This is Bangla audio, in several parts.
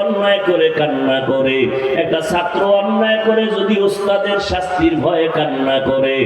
অন্যায় করে কান্না করে। একটা ছাত্র অন্যায় করে যদি ওস্তাদের শাস্তির ভয়ে কান্না করে।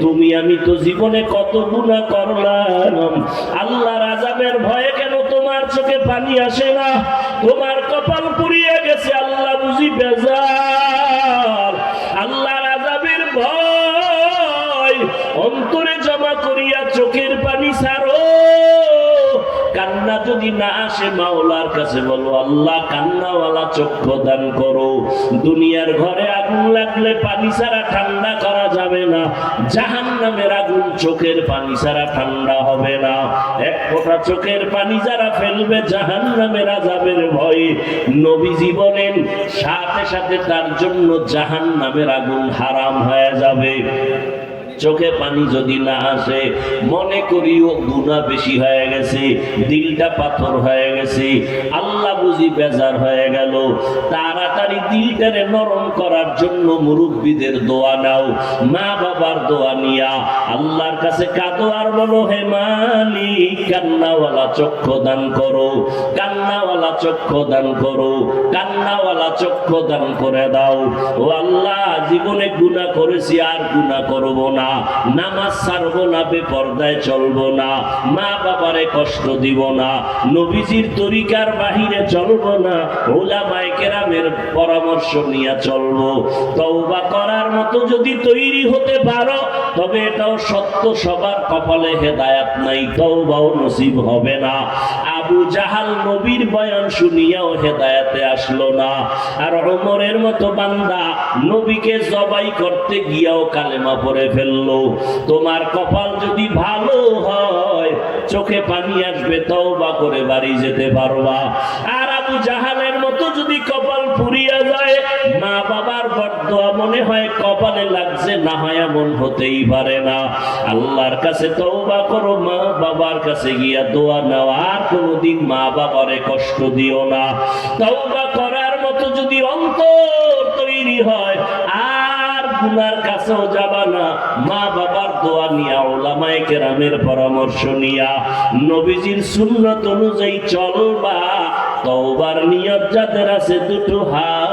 তুমি, আমি তো জীবনে কত গুণা করলাম। আল্লাহ রাজাবের ভয়ে কেন তোমার চোখে পানি আসে না? তোমার কপাল পুড়িয়ে গেছে, আল্লাহ বুঝি বেজার আল্লাহ রাজাবের ভয় অন্তরে জমা করিয়া চোখের না আসে, মাওলার কাছে বলো আল্লাহ কান্নাওয়ালা চক্ষু দান করো। দুনিয়ার ঘরে আগুন লাগলে পানি ছাড়া ঠান্ডা করা যাবে না। জাহান নামের আগুন চোখের পানি ছাড়া ঠান্ডা হবে না। এক ফোঁটা চোখের পানি যারা ফেলবে জাহান নামের আজাবের ভয়ে। নবীজি বলেন সাথে সাথে তার জন্য জাহান নামের আগুন হারাম হয়ে যাবে। চোখে পানি যদি না আসে, মনে করিও গুণা বেশি হয়ে গেছে, দিলটা পাথর হয়ে গেছে, আল্লাহ বুঝি বেজার হয়ে গেল। তাড়াতাড়ি দিলটারে নরম করার জন্য মুরব্বীদের দোয়া নাও, মা বাবার দোয়া নিয়া। আল্লাহর কাছে কাঁদো আর বলো, হে মালিক, কান্নাওয়ালা চক্ষু দান করো, কান্নাওয়ালা চক্ষু দান করো, কান্নাওয়ালা চক্ষু দান করে দাও। ও আল্লাহ জীবনে গুণা করেছি আর গুণা করব না। নামাজ ছাড়বো না, বেপর্দায় চলবো না। মা বাবারে কষ্ট দিব না। নবীজির তরিকার বাহিরে চলবো না। ওলামায়ে কেরামের পরামর্শ নিয়ে চলবো। তওবা করার মতো যদি তৈরি হতে পারো, তবে এটাও সত্য সবার কপালে হেদায়াত নাই। তওবাও নসিব হবে না। আবু জাহাল নবীর বয়ান শুনিয়াও হেদায়াতে আসলো না। আর ওমরের মতো বান্দা নবীকে জবাই করতে গিয়াও কালেমা পরে ফেলল। তোমার কপাল যদি ভালো হয়, চোখে পানি আসবে, তওবা করে বাড়ি যেতে পারবা। আর আবু জাহালের মতো যদি কপাল মনে হয় কপালে লাগছে, না হয় এমন হতেই পারে না। আল্লাহর কাছে তওবা করো, মা বাবার কাছে গিয়া দোয়া নাও, আর কোনোদিন মা বাবারে কষ্ট দিও না। তওবা করার মতো যদি অন্তর তৈরি হয়, আর গুনার কাছেও যাবা না। মা বাবার দোয়া নিয়া ওলামায়ে কেরামের পরামর্শ নিয়া, নবীজির সুন্নত অনুযায়ী চলবা তওবার নিয়ত যাদের আছে দুটো হাত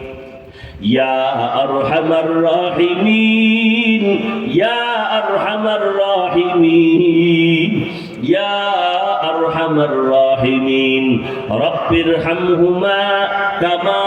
يا أرحم الراحمين يا أرحم الراحمين يا أرحم الراحمين. رب ارحمهما كما